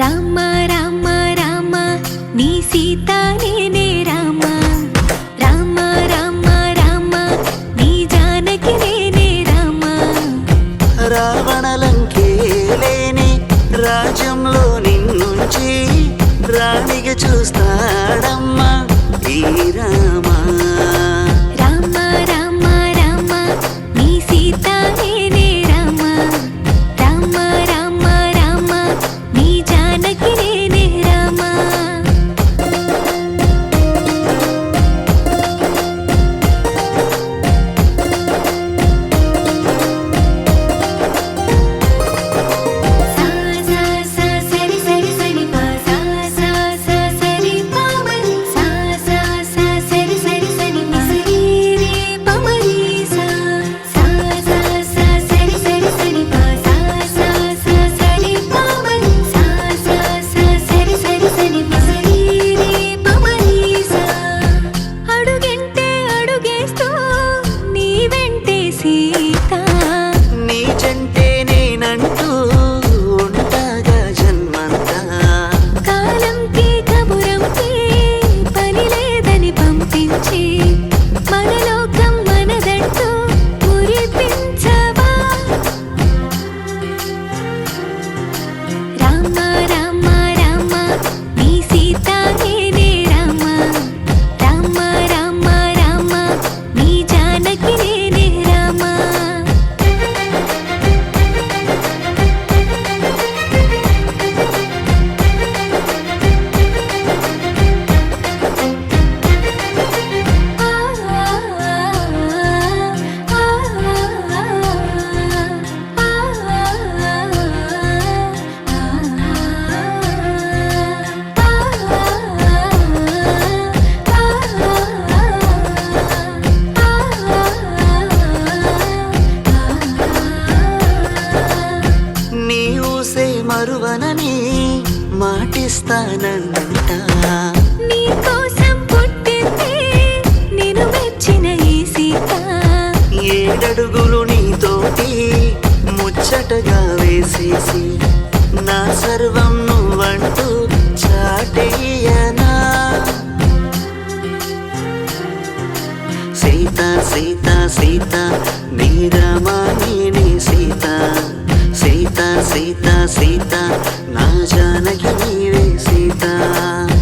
రామ రామ రామ నీ సీత నేనే రామ. రామ రామ రామ నీ జానకి నేనే రామ. రావణలంకేలేని రాజ్యంలో నిన్నుంచి రాణిగా చూస్తా necesitas. చేసే మరువనని మాటిస్తానంట. నీకోసం పుట్టింది నేను మెచ్చిన ఈ సీత. ఏడడుగులు నీతోటి ముచ్చటగా వేసేసి నా సర్వం నువ్వంటూ చాటేయనా? సీత సీత సీత నీరమా 的。